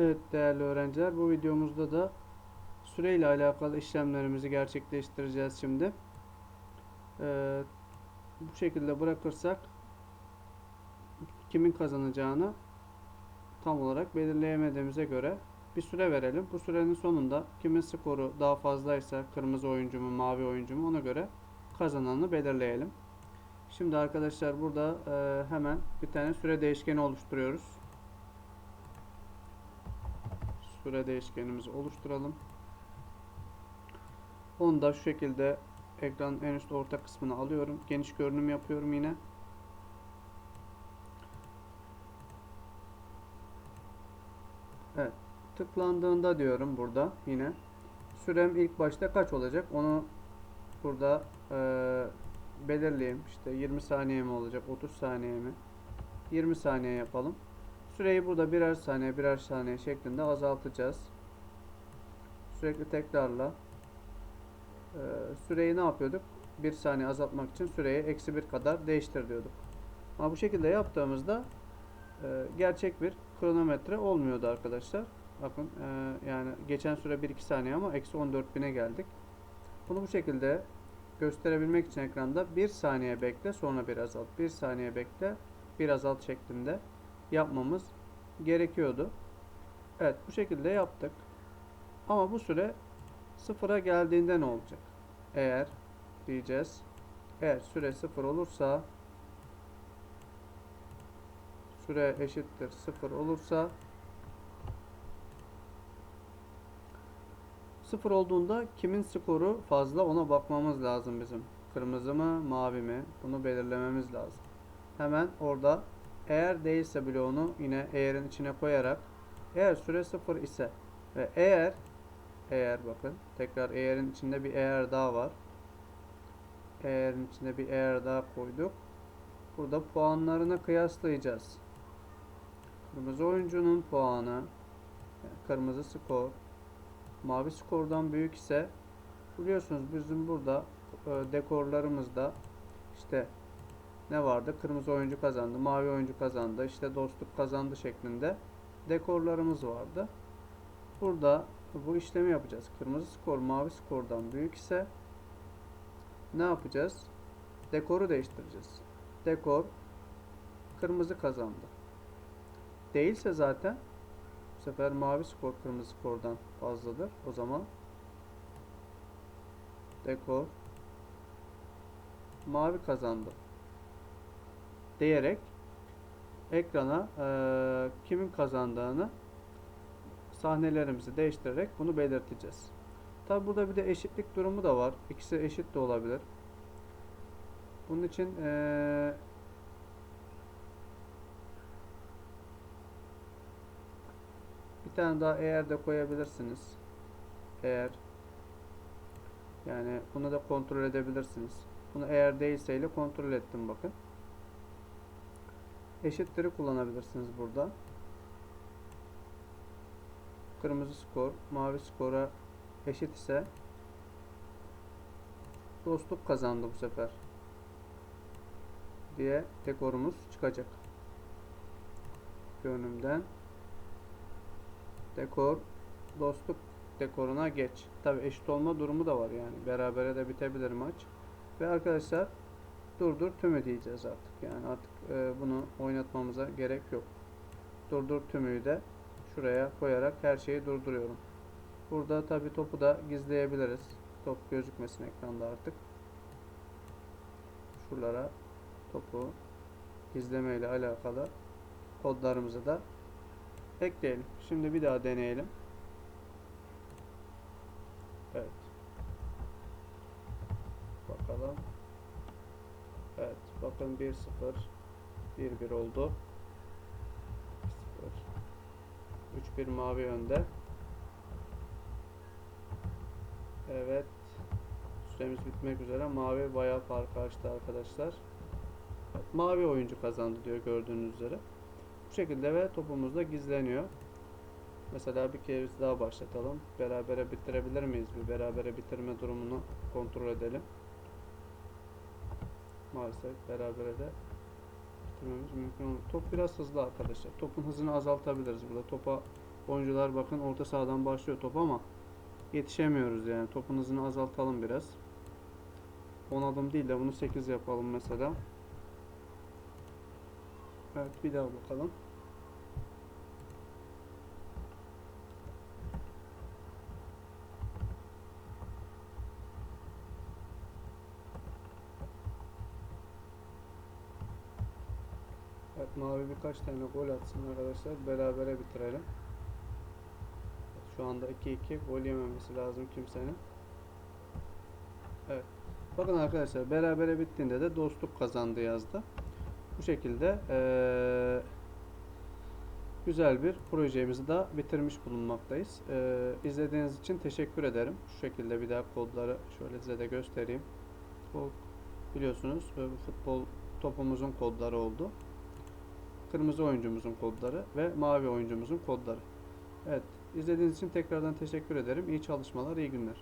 Evet değerli öğrenciler bu videomuzda da süreyle alakalı işlemlerimizi gerçekleştireceğiz şimdi. Ee, bu şekilde bırakırsak kimin kazanacağını tam olarak belirleyemediğimize göre bir süre verelim. Bu sürenin sonunda kimin skoru daha fazlaysa kırmızı oyuncu mu mavi oyuncu mu ona göre kazananı belirleyelim. Şimdi arkadaşlar burada e, hemen bir tane süre değişkeni oluşturuyoruz. Süre değişkenimizi oluşturalım. Onu da şu şekilde ekranın en üst orta kısmına alıyorum. Geniş görünüm yapıyorum yine. Evet. Tıklandığında diyorum burada yine. Sürem ilk başta kaç olacak? Onu burada e, belirleyeyim. İşte 20 saniye mi olacak? 30 saniye mi? 20 saniye yapalım. Süreyi burada birer saniye birer saniye şeklinde azaltacağız. Sürekli tekrarla. Ee, süreyi ne yapıyorduk? Bir saniye azaltmak için süreyi eksi bir kadar değiştir diyorduk. Ama bu şekilde yaptığımızda e, gerçek bir kronometre olmuyordu arkadaşlar. Bakın e, yani geçen süre 1-2 saniye ama eksi 14.000'e geldik. Bunu bu şekilde gösterebilmek için ekranda 1 saniye bekle sonra bir azalt. 1 saniye bekle bir azalt şeklinde yapmamız gerekiyordu. Evet bu şekilde yaptık. Ama bu süre sıfıra geldiğinde ne olacak? Eğer diyeceğiz. Eğer süre sıfır olursa süre eşittir sıfır olursa sıfır olduğunda kimin skoru fazla ona bakmamız lazım bizim. Kırmızı mı mavi mi? Bunu belirlememiz lazım. Hemen orada eğer değilse bloğunu yine eğerin içine koyarak eğer süre 0 ise ve eğer eğer bakın tekrar eğerin içinde bir eğer daha var. Eğerin içinde bir eğer daha koyduk. Burada puanlarını kıyaslayacağız. Kırmızı oyuncunun puanı kırmızı skor mavi skordan büyük ise biliyorsunuz bizim burada e, dekorlarımızda işte ne vardı? Kırmızı oyuncu kazandı, mavi oyuncu kazandı, işte dostluk kazandı şeklinde dekorlarımız vardı. Burada bu işlemi yapacağız. Kırmızı skor mavi skordan büyük ise ne yapacağız? Dekoru değiştireceğiz. Dekor kırmızı kazandı. Değilse zaten bu sefer mavi skor kırmızı skordan fazladır. O zaman dekor mavi kazandı diyerek ekrana e, kimin kazandığını sahnelerimizi değiştirerek bunu belirteceğiz. Tabi burada bir de eşitlik durumu da var. İkisi eşit de olabilir. Bunun için e, bir tane daha eğer de koyabilirsiniz. Eğer yani bunu da kontrol edebilirsiniz. Bunu eğer değilse ile kontrol ettim bakın eşitleri kullanabilirsiniz burada. Kırmızı skor, mavi skora eşit ise dostluk kazandı bu sefer diye dekorumuz çıkacak. Görünümden dekor dostluk dekoruna geç. Tabi eşit olma durumu da var yani. Berabere de bitebilir maç. Ve arkadaşlar durdur tümü diyeceğiz artık. Yani artık e, bunu oynatmamıza gerek yok. Durdur tümüyü de şuraya koyarak her şeyi durduruyorum. Burada tabi topu da gizleyebiliriz. Top gözükmesin ekranda artık. Şuralara topu gizleme ile alakalı kodlarımızı da ekleyelim. Şimdi bir daha deneyelim. Evet. Bakalım. Evet. Bakın 1-0 1-1 oldu. 0 3-1 mavi önde. Evet. Süremiz bitmek üzere. Mavi bayağı fark açtı arkadaşlar. Mavi oyuncu kazandı diyor gördüğünüz üzere. Bu şekilde ve topumuz da gizleniyor. Mesela bir kez daha başlatalım. Berabere bitirebilir miyiz? Bir berabere bitirme durumunu kontrol edelim maalesef berabere de bitirmemiz mümkün olur. Top biraz hızlı arkadaşlar. Topun hızını azaltabiliriz burada. Topa Oyuncular bakın orta sahadan başlıyor top ama yetişemiyoruz yani. Topun hızını azaltalım biraz. 10 adım değil de bunu 8 yapalım mesela. Evet bir daha bakalım. Mavi birkaç tane gol atsın arkadaşlar. Berabere bitirelim. Şu anda 2-2 gol yememesi lazım kimsenin. Evet. Bakın arkadaşlar berabere bittiğinde de dostluk kazandı yazdı. Bu şekilde eee, güzel bir projemizi de bitirmiş bulunmaktayız. Eee izlediğiniz için teşekkür ederim. Şu şekilde bir daha kodları şöyle size de göstereyim. Biliyorsunuz futbol topumuzun kodları oldu. Kırmızı oyuncumuzun kodları ve mavi oyuncumuzun kodları. Evet, izlediğiniz için tekrardan teşekkür ederim. İyi çalışmalar, iyi günler.